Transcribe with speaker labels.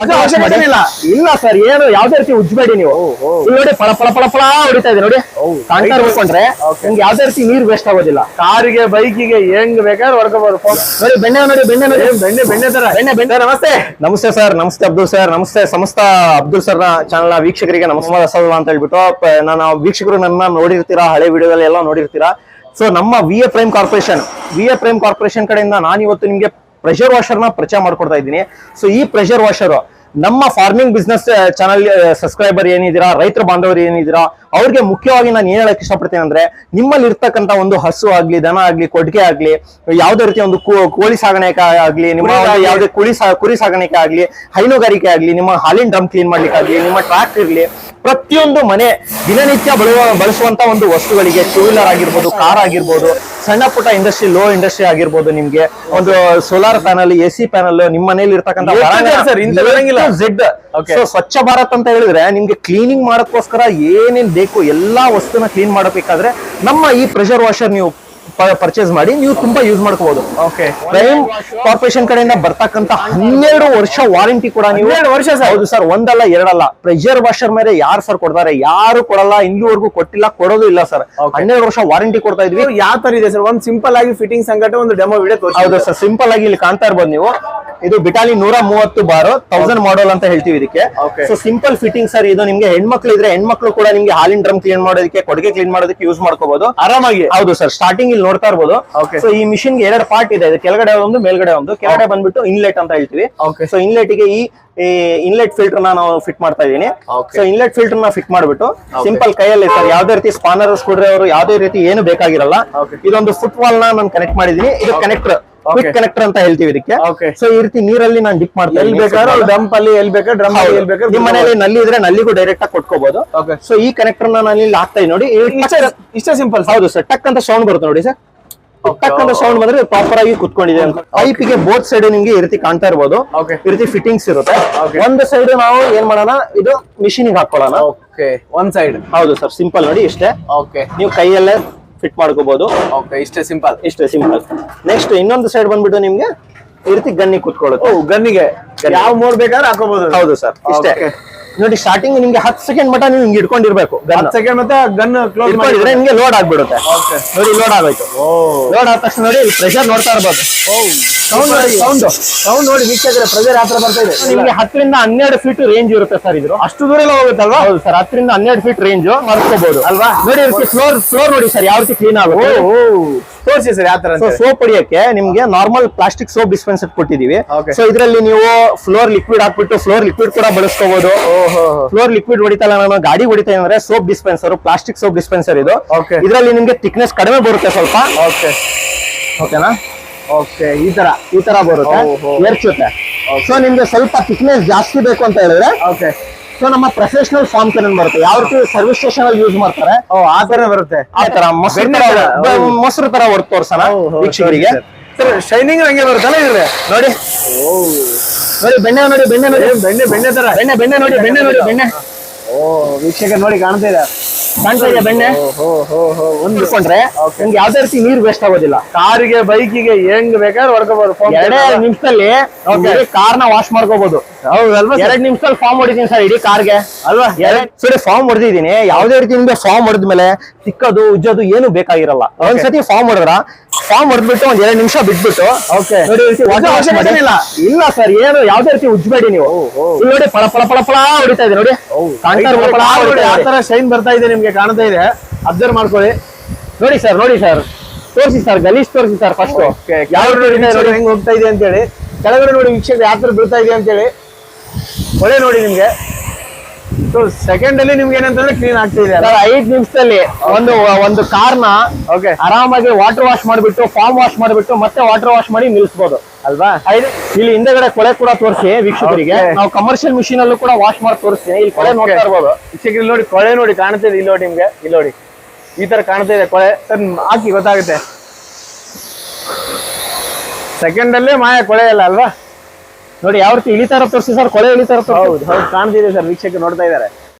Speaker 1: ಅವಶ್ಯಕತೆ ಇಲ್ಲ.
Speaker 2: ಇಲ್ಲ ಸರ್ ಏನು ಯಾವ್ದೇ ರೀತಿ ಉಜ್ಬೇಡಿ ನೀವು. ಇಲ್ಲಿ ನೋಡಿ ಫಳ ಫಳ ಫಳ ಫಳ ಹೊಡಿತಾ ಇದೆ ನೋಡಿ. ಕಾಂಟಾರ್ ಹೊಡ್ಕೊಂಡ್ರೆ ನಿಮ್ಗೆ ಯಾವ್ದೇ ರೀತಿ ನೀರ್ ವೇಸ್ಟ್ ಆಗೋದಿಲ್ಲ.
Speaker 1: ಕಾರಿಗೆ ಬೈಕಿಗೆ ಹೆಂಗ್ ಬೇಕಾದ್ರೆ ಹೊಡ್ಕೋಬಹುದು
Speaker 2: ನೋಡಿ ಬೆಣ್ಣೆ ನೋಡಿ ಬೆಣ್ಣೆ ನೋಡಿ.
Speaker 1: ಬೆಣ್ಣೆ ಬೆಣ್ಣೆ ತರ.
Speaker 2: ಬೆಣ್ಣೆ ಬೆಣ್ಣೆ. ನಮಸ್ತೆ. ನಮಸ್ತೆ ಸರ್ ನಮಸ್ತೆ ಅಬ್ದುಲ್ ಸರ್ ನಮಸ್ತೆ ಸಮಸ್ತ ಅಬ್ದುಲ್ ಸರ್ ಚಾನಲ್ ವೀಕ್ಷಕರಿಗೆ ನಮಸ್ಕಾರ ಸಲ್ವಾ ಅಂತ ಹೇಳ್ಬಿಟ್ಟು ನಾನು ವೀಕ್ಷಕರು ನನ್ನ ನೋಡಿರ್ತೀರಾ ಹಳೆ ವಿಡಿಯೋದಲ್ಲಿ ಎಲ್ಲ ನೋಡಿರ್ತೀರಾ. ಸೊ ನಮ್ಮ V A prime corporation V A prime corporation ಕಡೆಯಿಂದ ನಾನು ಇವತ್ತು ನಿಮ್ಗೆ ಪ್ರೆಷರ್ ವಾಷರ್ನ ಪರಿಚಯ ಮಾಡ್ಕೊಡ್ತಾ ಇದ್ದೀನಿ. ಸೊ ಈ ಪ್ರೆಷರ್ ವಾಷರ್ ನಮ್ಮ ಫಾರ್ಮಿಂಗ್ ಬಿಸ್ನೆಸ್ ಚಾನಲ್ ಸಬ್ಸ್ಕ್ರೈಬರ್ ಏನಿದ್ದೀರಾ, ರೈತರ ಬಾಂಧವರು ಏನಿದ್ದೀರಾ ಅವ್ರಿಗೆ ಮುಖ್ಯವಾಗಿ ನಾನು ಏನ್ ಹೇಳಕ್ ಇಷ್ಟಪಡ್ತೀನಿ ಅಂದ್ರೆ ನಿಮ್ಮಲ್ಲಿ ಇರ್ತಕ್ಕಂತ ಒಂದು ಹಸು ಆಗ್ಲಿ ದನ ಆಗ್ಲಿ ಕೊಡ್ಗೆ ಆಗ್ಲಿ ಯಾವುದೇ ರೀತಿಯ ಒಂದು ಕೋಳಿ ಸಾಗಾಣಿಕೆ ಆಗ್ಲಿ ನಿಮ್ಮ ಯಾವುದೇ ಸಾ ಕುರಿ ಸಾಗಾಣಿಕೆ ಆಗ್ಲಿ ಹೈನುಗಾರಿಕೆ ಆಗ್ಲಿ ನಿಮ್ಮ ಹಾಲಿನ ಡ್ರಮ್ ಕ್ಲೀನ್ ಮಾಡ್ಲಿಕ್ಕೆ ಆಗ್ಲಿ ನಿಮ್ಮ ಟ್ರ್ಯಾಕ್ ಇರ್ಲಿ ಪ್ರತಿಯೊಂದು ಮನೆ ದಿನನಿತ್ಯ ಬಳುವ ಬಳಸುವಂತ ಒಂದು ವಸ್ತುಗಳಿಗೆ ಟೂ ವೀಲರ್ ಆಗಿರ್ಬೋದು ಕಾರ್ ಆಗಿರ್ಬೋದು ಸಣ್ಣ ಪುಟ್ಟ ಇಂಡಸ್ಟ್ರಿ ಲೋ ಇಂಡಸ್ಟ್ರಿ ಆಗಿರ್ಬೋದು ನಿಮ್ಗೆ. ಒಂದು solar panel A C panel ನಿಮ್ಮ ಮನೇಲಿ ಇರ್ತಕ್ಕಂಥ ಸ್ವಚ್ಛ ಭಾರತ್ ಅಂತ ಹೇಳಿದ್ರೆ ನಿಮ್ಗೆ ಕ್ಲೀನಿಂಗ್ ಮಾಡಕ್ಕೋಸ್ಕರ ಏನೇನ್ ಬೇಕು ಎಲ್ಲ ವಸ್ತುನ ಕ್ಲೀನ್ ಮಾಡಬೇಕಾದ್ರೆ ನಮ್ಮ ಈ ಪ್ರೆಷರ್ ವಾಷರ್ ನೀವು ಪರ್ಚೇಸ್ ಮಾಡಿ ನೀವು ತುಂಬಾ ಯೂಸ್ ಮಾಡ್ಕೋಬಹುದು
Speaker 1: ಓಕೆ
Speaker 2: ಪ್ರೈಮ್ ಕಾರ್ಪೊರೇಷನ್ ಕಡೆಯಿಂದ ಬರ್ತಕ್ಕಂತ ಹನ್ನೆರಡು ವರ್ಷ ವಾರಂಟಿ ಕೂಡ ನೀವು
Speaker 1: ವರ್ಷ?
Speaker 2: ಹೌದು ಸರ್ ಒಂದಲ್ಲ ಎರಡಲ್ಲ. ಪ್ರೆಷರ್ ವಾಷರ್ ಮೇಲೆ ಯಾರು ಸರ್ ಕೊಡ್ತಾರೆ ಯಾರು ಕೊಡಲ್ಲ ಇಲ್ಲಿವರೆಗೂ ಕೊಟ್ಟಿಲ್ಲ ಕೊಡೋದು ಇಲ್ಲ ಸರ್. ಹನ್ನೆರಡು ವರ್ಷ ವಾರಂಟಿ ಕೊಡ್ತಾ ಇದ್ವಿ.
Speaker 1: ಯಾವ ತರ ಇದೆ ಸರ್? ಒಂದ್ ಸಿಂಪಲ್ ಆಗಿ ಫಿಟ್ಟಿಂಗ್ ಸಂಗಟ ಒಂದು ಡೆಮೋ ವಿಡಿಯೋ
Speaker 2: ಹೌದು ಸರ್ ಸಿಂಪಲ್ ಆಗಿ ಇಲ್ಲಿ ಕಾಣ್ತಾ ಇರ್ಬೋದು ನೀವು. ಇದು ಬಿಟಾಲಿ ನೂರ ಮೂವತ್ತು ಬಾರು ತೌಸಂಡ್ ಮಾಡಲ್ ಅಂತ ಹೇಳ್ತೀವಿ ಇದಕ್ಕೆ. ಸೊ ಸಿಂಪಲ್ ಫಿಟ್ಟಿಂಗ್ ಸರ್ ಇದು ನಿಮ್ಗೆ ಹೆಣ್ಮಕ್ಳು ಇದ್ರೆ ಹೆಣ್ಮಕ್ಳು ಕೂಡ ನಿಮ್ಗೆ ಹಾಲಿನ ಡ್ರಮ್ ಕ್ಲೀನ್ ಮಾಡೋದಕ್ಕೆ ಕೊಡುಗೆ ಕ್ಲೀನ್ ಮಾಡೋದಕ್ಕೆ ಯೂಸ್ ಮಾಡ್ಕೋಬಹುದು
Speaker 1: ಆರಾಮಾಗಿ.
Speaker 2: ಹೌದು ಸರ್ ಸ್ಟಾರ್ಟಿಂಗ್ ಇಲ್ಲಿ ನೋಡ್ತಾ
Speaker 1: ಇರಬಹುದು.
Speaker 2: ಸೊ ಈ ಮಿಷಿನ್ಗೆ ಎರಡು ಪಾರ್ಟ್ ಇದೆ. ಇದು ಕೆಳಗಡೆ ಒಂದು ಮೇಲ್ಗಡೆ ಒಂದು. ಕೆಳಗಡೆ ಬಂದ್ಬಿಟ್ಟು ಇನ್ಲೆಟ್ ಅಂತ ಹೇಳ್ತೀವಿ. ಸೊ ಇನ್ಲೆಟ್ಗೆ ಈ ಇನ್ಲೆಟ್ ಫಿಲ್ಟರ್ ನಾವು ಫಿಟ್ ಮಾಡ್ತಾ ಇದೀನಿ
Speaker 1: Okay.
Speaker 2: ಸೊ ಇನ್ಲೆಟ್ ಫಿಲ್ಟರ್ನ ಫಿಟ್ ಮಾಡ್ಬಿಟ್ಟು ಸಿಂಪಲ್ ಕೈಯಲ್ಲಿ ಸರ್ ಯಾವ್ದೇ ರೀತಿ ಸ್ಪಾನರ್ ಅವರು ಯಾವ್ದೇ ರೀತಿ ಏನು ಬೇಕಾಗಿರಲ್ಲ ಇದೊಂದು ಫುಟ್ಬಾಲ್ನ ನಾನು ಕನೆಕ್ಟ್ ಮಾಡಿದೀನಿ ಇದು ಕನೆಕ್ಟರ್ ಕ್ವಿಕ್. ಕನೆಕ್ಟರ್ ಅಂತ ಹೇಳ್ತೀವಿ ಇದಕ್ಕೆ. ಸೊ ಈ ರೀತಿ ನೀರಲ್ಲಿ ನಾನು ಡಿಪ್
Speaker 1: ಮಾಡ್ತೀನಿ
Speaker 2: ಎಲ್ಲಿ.
Speaker 1: ಬೇಕಾದ್ರೆ ಡಂಪ್ ಅಲ್ಲಿ ಎಲ್ಲಿ ಬೇಕಾದ್ರೆ ಡ್ರಮ್ ಅಲ್ಲಿ ಎಲ್ಲಿ ಬೇಕಾದ್ರೆ
Speaker 2: ನಿಮ್ಮ ಮನೇಲಿ ನಲ್ಲಿ ಇದ್ರೆ ನಲ್ಲಿಗೂ ಡೈರೆಕ್ಟ್ ಆಗಿ ಕೊಟ್ಕೋಬಹುದು. ಸೊ ಈ ಕನೆಕ್ಟರ್ ನಾನು ಇಲ್ಲಿ ಹಾಕ್ತಾ ನೋಡಿ.
Speaker 1: ಇಷ್ಟೇ ಸಿಂಪಲ್
Speaker 2: ಹೌದು ಸರ್ ಟಕ್ ಅಂತ ಸೌಂಡ್ ಬರುತ್ತೆ ನೋಡಿ ಸರ್ ಟಕ್ ಅಂತ ಸೌಂಡ್ ಬಂದ್ರೆ ಪ್ರಾಪರ್ ಆಗಿ ಕುತ್ಕೊಂಡಿದೆ ಅಂತ. ಪೈಪ್ಗೆ ಬೋತ್ ಸೈಡ್ ನಿಮ್ಗೆ ಈ ರೀತಿ ಕಾಣ್ತಾ ಇರ್ಬೋದು. ಈ ರೀತಿ ಫಿಟ್ಟಿಂಗ್ಸ್ ಇರುತ್ತೆ. ಒಂದು ಸೈಡ್ ನಾವು ಏನ್ ಮಾಡೋಣ? ಇದು ಮಿಷಿನ್ ಹಾಕೊಳ್ಳೋಣ.
Speaker 1: ಒಂದ್ ಸೈಡ್
Speaker 2: ಹೌದು ಸರ್ ಸಿಂಪಲ್ ನೋಡಿ ಇಷ್ಟೇ.
Speaker 1: ಓಕೆ
Speaker 2: ನೀವು ಕೈಯಲ್ಲೇ ಫಿಟ್ ಮಾಡ್ಕೋಬಹುದು
Speaker 1: ಓಕೆ ಇಷ್ಟೇ ಸಿಂಪಲ್
Speaker 2: ಇಷ್ಟೇ ಸಿಂಪಲ್ ನೆಕ್ಸ್ಟ್ ಇನ್ನೊಂದು ಸೈಡ್ ಬಂದ್ಬಿಟ್ಟು ನಿಮ್ಗೆ ಈ ರೀತಿ ಗನ್ನಿ ಕುತ್ಕೊಳ್ಳುತ್ತೆ.
Speaker 1: ಗನ್ನಿಗೆ. ಯಾವ ಮೋಡ್ ಬೇಕಾದ್ರೆ ಹಾಕೋಬಹುದು
Speaker 2: ಹೌದು ಸರ್ ಇಷ್ಟೇ. ನೋಡಿ ಸ್ಟಾರ್ಟಿಂಗ್ ನಿಮ್ಗೆ ಹತ್ತು ಸೆಕೆಂಡ್ ಮಟ ನೀವು ಹಿಂಗೆ ಇಟ್ಕೊಂಡಿರ್ಬೇಕು
Speaker 1: ಸೆಕೆಂಡ್ ಮತ್ತೆ ಗನ್ ಕ್ಲೋಸ್
Speaker 2: ಮಾಡಿದ್ರೆ ನಿಮ್ಗೆ ಲೋಡ್ ಆಗ್ಬಿಡುತ್ತೆ. ನೋಡಿ ಲೋಡ್ ಆಗೋಯ್ತು. ಲೋಡ್ ಆದ ತಕ್ಷಣ ನೋಡಿ ಪ್ರೆಷರ್ ನೋಡ್ತಾ ಇರ್ಬೋದು.
Speaker 1: ಸೌಂಡ್ ನೋಡಿ ಸೌಂಡ್ ಸೌಂಡ್ ನೋಡಿ ವೀಕ್ಷಕರ ಪ್ರೆಷರ್ ಯಾವ ತರ ಬರ್ತಾ ಇದೆ.
Speaker 2: ನಿಮ್ಗೆ ಹತ್ತರಿಂದ ಹನ್ನೆರಡು ಫೀಟ್ ರೇಂಜ್ ಇರುತ್ತೆ ಸರ್ ಇದು.
Speaker 1: ಅಷ್ಟು ದೂರ ಎಲ್ಲ ಹೋಗುತ್ತಲ್ವಾ?
Speaker 2: ಹೌದು ಸರ್ ಹತ್ತರಿಂದ ಹನ್ನೆರಡು ಫೀಟ್ ರೇಂಜ್ ಮಾಡ್ಕೋಬಹುದು ಅಲ್ವಾ? ನೋಡಿ ಫ್ಲೋರ್ ಫ್ಲೋರ್ ನೋಡಿ ಸರ್ ಯಾವ ರೀತಿ ಕ್ಲೀನ್ ಆಗುತ್ತೆ.
Speaker 1: ಓ. ತೋರಿಸಿ ಸರ್ ಯಾವ ತರ
Speaker 2: ಸೋಪ್ ಹೊಡಿಯಕ್ಕೆ ನಿಮ್ಗೆ ನಾರ್ಮಲ್ ಪ್ಲಾಸ್ಟಿಕ್ ಸೋಪ್ ಡಿಸ್ಪೆನ್ಸರ್ ಕೊಟ್ಟಿದೀವಿ. ಸೊ ಇದರಲ್ಲಿ ನೀವು ಫ್ಲೋರ್ ಲಿಕ್ವಿಡ್ ಹಾಕ್ಬಿಟ್ಟು ಫ್ಲೋರ್ ಲಿಕ್ವಿಡ್ ಕೂಡ ಬಳಸ್ಕೋಬಹುದು ಫ್ಲೋರ್ ಲಿಕ್ವಿಡ್ ಹೊಡಿತಲ್ಲ ನಾನು ಗಾಡಿ ಹೊಡಿತಾ ಅಂದ್ರೆ soap dispenser plastic soap dispenser ಇದು. ಇದರಲ್ಲಿ ನಿಮ್ಗೆ ಥಿಕ್ನೆಸ್ ಕಡಿಮೆ ಬರುತ್ತೆ ಸ್ವಲ್ಪ.
Speaker 1: ಓಕೆ
Speaker 2: ಓಕೆನಾ
Speaker 1: ಓಕೆ ಈ ತರ
Speaker 2: ಈ ತರ ಬರುತ್ತೆ. ಎರ್ಚುತ್ತೆ ಸೊ ನಿಮ್ಗೆ ಸ್ವಲ್ಪ ಥಿಕ್ನೆಸ್ ಜಾಸ್ತಿ ಬೇಕು ಅಂತ ಹೇಳಿದ್ರೆ
Speaker 1: ಓಕೆ
Speaker 2: ಸೊ ನಮ್ಮ ಪ್ರೊಫೆಷನಲ್ ಫಾರ್ಮ್ ಕೆನನ್ ಬರುತ್ತೆ? ಯಾವ ರೀತಿ ಸರ್ವಿಸ್ ಸ್ಟೇಷನ್ ಅಲ್ಲಿ ಯೂಸ್ ಮಾಡ್ತಾರೆ?
Speaker 1: ಓ ಆ ತರ ಬರುತ್ತೆ.
Speaker 2: ಆ ತರ ಮೊಸರು ತರ ಮೊಸರು ತರ ವರ್ಕ್ ತೋರ್ಸೋಣ ವೀಕ್ಷಕರಿಗೆ.
Speaker 1: ಸರ್ ಶೈನಿಂಗ್ ಹಂಗೆ ಬರುತ್ತಲ್ಲ ಇದ್ರೆ
Speaker 2: ನೋಡಿ. ನೋಡಿ ಬೆಣ್ಣೆ ನೋಡಿ ಬೆಣ್ಣೆ ನೋಡಿ.
Speaker 1: ಬೆಣ್ಣೆ ಬೆಣ್ಣೆ ತರ.
Speaker 2: ಬೆಣ್ಣೆ ಬೆಣ್ಣೆ ನೋಡಿ ಬೆಣ್ಣೆ ನೋಡಿ ಬೆಣ್ಣೆ.
Speaker 1: ಓ ವೀಕ್ಷಕ ನೋಡಿ ಕಾಣ್ತಾ ಇದೆ
Speaker 2: ಕಾಣ್ತಾ ಇದೆ ಬೆಣ್ಣೆ. ನಿಮ್ಗೆ ಯಾವ್ದೇ ರೀತಿ ನೀರ್ ವೇಸ್ಟ್ ಆಗೋದಿಲ್ಲ.
Speaker 1: ಕಾರಿಗೆ ಬೈಕಿಗೆ ಹೆಂಗ್ ಬೇಕಾದ್ರೆ ಹೊಡ್ಕೋಬಹುದು
Speaker 2: ಎರಡೇ ನಿಮಿಷದಲ್ಲಿ ನ ವಾಶ್ ಮಾಡ್ಕೋಬಹುದು? ಎರಡ್ ನಿಮಿಷದಲ್ಲಿ ಫಾರ್ಮ್ ಹೊಡಿದೀನಿ ಸರ್ ಇಡೀ ಕಾರ್ಗೆ
Speaker 1: ಅಲ್ವಾ?
Speaker 2: ಎರಡ್ ಸರಿ ಫಾರ್ಮ್ ಹೊಡೆದಿದ್ದೀನಿ. ಯಾವ್ದೇ ರೀತಿ ನಿಮ್ಗೆ ಫಾರ್ಮ್ ಹೊಡೆದ್ಮೇಲೆ ತಿಕ್ಕದು ಉಜ್ಜೋದು ಏನು ಬೇಕಾಗಿರಲ್ಲ. ಒಂದ್ಸತಿ ಫಾರ್ಮ್ ಹೊಡೆದ್ರ ಫಾರ್ಮ್ ಹೊಡೆದ್ಬಿಟ್ಟು ಒಂದ್ ಎರಡ್ ನಿಮಿಷ ಬಿಟ್ಬಿಟ್ಟು. ಓಕೆ.
Speaker 1: ಇಲ್ಲ.
Speaker 2: ಇಲ್ಲ ಸರ್ ಏನು ಯಾವ್ದೇ ರೀತಿ ಉಜ್ಬೇಡಿ ನೀವು. ಇಲ್ಲಿ ನೋಡಿ ಪಳ ಪಳ ಪಳ ಪಳ ಹೊಡಿತಾ ಇದೆ ನೋಡಿ.
Speaker 1: ತರ ಶೈನ್ ಬರ್ತಾ ಇದೆ ನಿಮ್ಗೆ ಕಾಣ್ತಾ ಇದೆ. ಅಬ್ಸರ್ವ್ ಮಾಡ್ಕೊಳ್ಳಿ.
Speaker 2: ನೋಡಿ ಸರ್ ನೋಡಿ ಸರ್. ತೋರಿಸಿ ಸರ್ ಗಲೀಜ್ ತೋರಿಸಿ ಸರ್ ಫಸ್ಟ್
Speaker 1: ಯಾವ ನೋಡಿ ಹೆಂಗ್ ಹೋಗ್ತಾ ಇದೆ ಅಂತ ಹೇಳಿ ಕೆಳಗಡೆ ನೋಡಿ ವೀಕ್ಷಕ ಯಾವ ತರ ಬೀಳ್ತಾ ಇದೆ ಅಂತ ಹೇಳಿ ಒಳ್ಳೆ ನೋಡಿ ನಿಮ್ಗೆ. ಸೊ ಸೆಕೆಂಡ್ ಅಲ್ಲಿ ನಿಮ್ಗೆ ಏನಂತಂದ್ರೆ ಕ್ಲೀನ್ ಆಗ್ತಾ ಇದೆ
Speaker 2: ಸರ್ ಐದ್ ನಿಮಿಷದಲ್ಲಿ ಒಂದು ಒಂದು ಕಾರ್ನ
Speaker 1: ಓಕೆ
Speaker 2: ಆರಾಮಾಗಿ ವಾಟರ್ ವಾಶ್ ಮಾಡಿಬಿಟ್ಟು ಫಾರ್ಮ್ ವಾಶ್ ಮಾಡಿಬಿಟ್ಟು ಮತ್ತೆ ವಾಟರ್ ವಾಶ್ ಮಾಡಿ ನಿಲ್ಲಿಸಬಹುದು
Speaker 1: ಅಲ್ವಾ?
Speaker 2: ಇಲ್ಲಿ ಹಿಂದೆಗಡೆ ಕೊಳೆ ಕೂಡ ತೋರಿಸಿ ವೀಕ್ಷಕರಿಗೆ. ನಾವು ಕಮರ್ಷಿಯಲ್ ಮಿಷಿನ್ ಅಲ್ಲೂ ಕೂಡ ವಾಶ್ ಮಾಡಿ ತೋರಿಸ್ತೀನಿ. ಇಲ್ಲಿ ಕೊಳೆ. ನೋಡ್ತಾ ಇರ್ಬೋದು.
Speaker 1: ವೀಕ್ಷಕರು ಇಲ್ಲಿ ನೋಡಿ ಕೊಳೆ ನೋಡಿ ಕಾಣ್ತಾ ಇದೆ ಇಲ್ಲಿ ನೋಡಿ ನಿಮ್ಗೆ ಇಲ್ಲಿ ನೋಡಿ. ಈ ತರ ಕಾಣ್ತಾ ಇದೆ ಕೊಳೆ. ಸರ್ ಹಾಕಿ ಗೊತ್ತಾಗುತ್ತೆ. ಸೆಕೆಂಡ್ ಅಲ್ಲೇ ಮಾಯ ಕೊಳೆ ಇಲ್ಲ ಅಲ್ವಾ?
Speaker 2: ನೋಡಿ, ಯಾವ ರೀತಿ ಇಳಿತಾರ ತೋರಿಸಿ ಸರ್, ಕೊಳೆ ಇಳಿತಾರ
Speaker 1: ಹೌದು ಹೌದು, ಕಾಣ್ತಿದೆ ಸರ್ ವೀಕ್ಷಕ ನೋಡ್ತಾ ಇದ್ದಾರೆ.